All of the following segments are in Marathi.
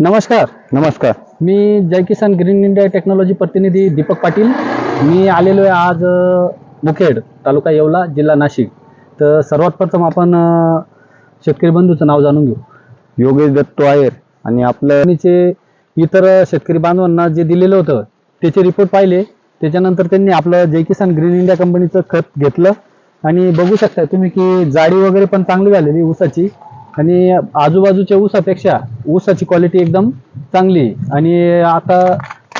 नमस्कार. नमस्कार. मी Jai Kisan green India technology प्रतिनिधी दीपक पाटील. मी आलेलो आहे आज मुखेड तालुका येवला जिल्हा नाशिक. तर सर्वात प्रथम आपण अ, शेतकरी बंधूचं नाव जाणून घेऊ. योगेश दत्तो आहेर आणि आपलं कंपनीचे इतर शेतकरी बांधवांना जे दिलेलं होतं त्याचे रिपोर्ट पाहिले. त्याच्यानंतर त्यांनी आपलं जय किसान ग्रीन इंडिया कंपनीचं खत घेतलं. आणि बघू शकता तुम्ही की जाडी वगैरे पण चांगली झालेली ऊसाची. आणि आजूबाजूच्या ऊसापेक्षा ऊसाची क्वालिटी एकदम चांगली आहे. आणि आता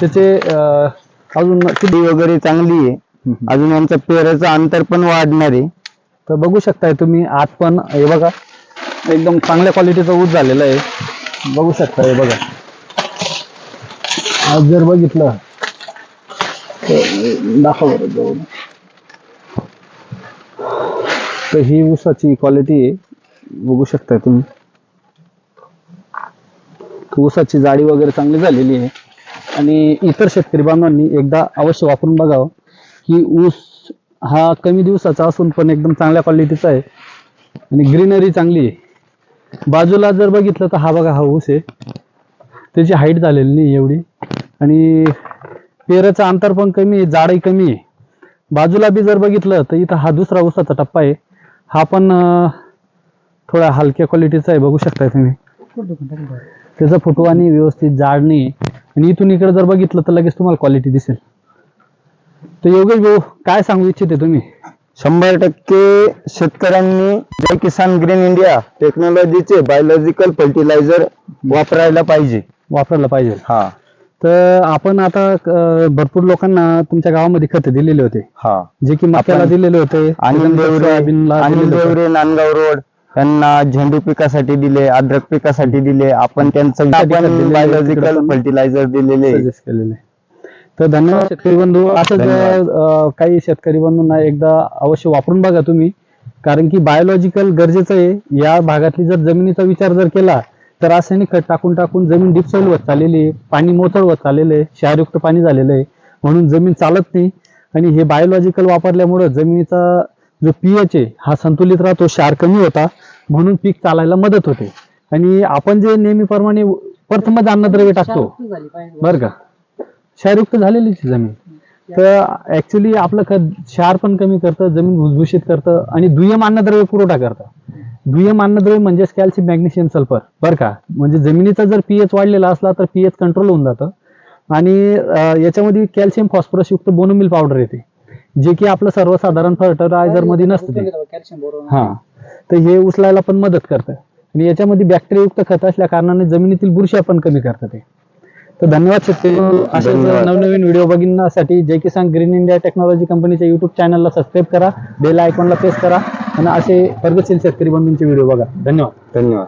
त्याचे अं, अजून किती वगैरे चांगली आहे. अजून यांचं पेराचं अंतर पण वाढणार आहे. तर बघू शकताय तुम्ही आत पण हे बघा एकदम चांगल्या क्वालिटीचा ऊस झालेला आहे. बघू शकता हे बघा. आज जर बघितलं तर दाखव बरं. तर ही ऊसाची क्वालिटी आहे. बघू शकताय तुम्ही. ऊसाची जाडी वगैरे चांगली झालेली आहे. आणि इतर शेतकरी बांधवांनी एकदा अवश्य वापरून बघावं. की ऊस हा कमी दिवसाचा असून पण एकदम चांगल्या क्वालिटीचा आहे. आणि ग्रीनरी चांगली आहे. बाजूला जर बघितलं तर हा बघा हा ऊस आहे. त्याची हाईट झालेली नाही एवढी. आणि पेराचं अंतर पण कमी आहे जाडही कमी आहे. बाजूला बी जर बघितलं तर इथं हा दुसरा ऊसाचा टप्पा आहे. हा पण थोडा हलक्या क्वालिटीचा आहे बघू शकताय तुम्ही. त्याचा फुटवा आणि व्यवस्थित जाड नाही आहे. आणि इथून इकडे जर बघितलं तर लगेच तुम्हाला क्वालिटी दिसेल. तर योगेश भाऊ काय सांगू इच्छिते तुम्ही? शंभर टक्के शेतकऱ्यांनी जय किसान ग्रीन इंडिया टेक्नॉलॉजीचे बायोलॉजिकल फर्टिलायझर वापरायला पाहिजे. वापरायला पाहिजे. हा. तर आपण आता अं, भरपूर लोकांना तुमच्या गावामध्ये खते दिलेले होते. हा. जे की मक्याला आपण- दिलेले होते. सोयाबीनला दिलेले. देवरे नांदगाव रोड यांना झेंडू पिकासाठी दिले अद्रक पिकासाठी दिले. आपण त्यांचं बायोलॉजिकल फर्टिलायझर दिलेले तर धन्यवाद शेतकरी बंधू असंच धन्यवाद. अं, काही शेतकरी बंधूंना एकदा अवश्य वापरून बघा तुम्ही. कारण की बायोलॉजिकल गरजेचं आहे. या भागातली जर जमिनीचा विचार जर केला तर रासायनिक खत टाकून टाकून जमीन डिपसॉइल होत चाललेली आहे. पाणी मोचळ होत चाललेलं आहे. क्षारयुक्त पाणी झालेलं आहे. म्हणून जमीन चालत नाही. आणि हे बायोलॉजिकल वापरल्यामुळं जमिनीचा जो पीएच आहे हा संतुलित राहतो क्षार कमी होता म्हणून पीक चालायला मदत होते. आणि आपण जे नेहमीप्रमाणे प्रथमच अन्नद्रव्य टाकतो बरं का? क्षारयुक्त झालेलीच जमीन. तर ऍक्च्युली आपलं खत क्षार पण कमी करतं जमीन भुसभुशीत करतं आणि दुय्यम अन्नद्रव्य पुरवठा करतं. दुय्यम अन्नद्रव्य म्हणजेच कॅल्शियम मॅग्नेशियम सल्फर बरं का? म्हणजे जमिनीचा जर पीएच वाढलेला असला तर पीएच कंट्रोल होऊन जातं. आणि याच्यामध्ये कॅल्शियम फॉस्फरस युक्त बोनोमिल पावडर येते. जे की आपलं सर्वसाधारण फर्टिलायझरमध्ये नसतं. ते हा. तर हे उचलायला पण मदत करतं. आणि याच्यामध्ये बॅक्टेरियायुक्त खत असल्या कारणाने जमिनीतील बुरशा पण कमी करतं ते. तर धन्यवाद शेतकरी. नवनवीन व्हिडिओ बघण्यासाठी Jai Kisan green India technology कंपनीच्या युट्यूब चॅनलला सबस्क्राईब करा बेल आयकॉनला प्रेस करा आणि असे प्रगतशील शेतकरी बंधूंचे व्हिडिओ बघा. धन्यवाद. धन्यवाद.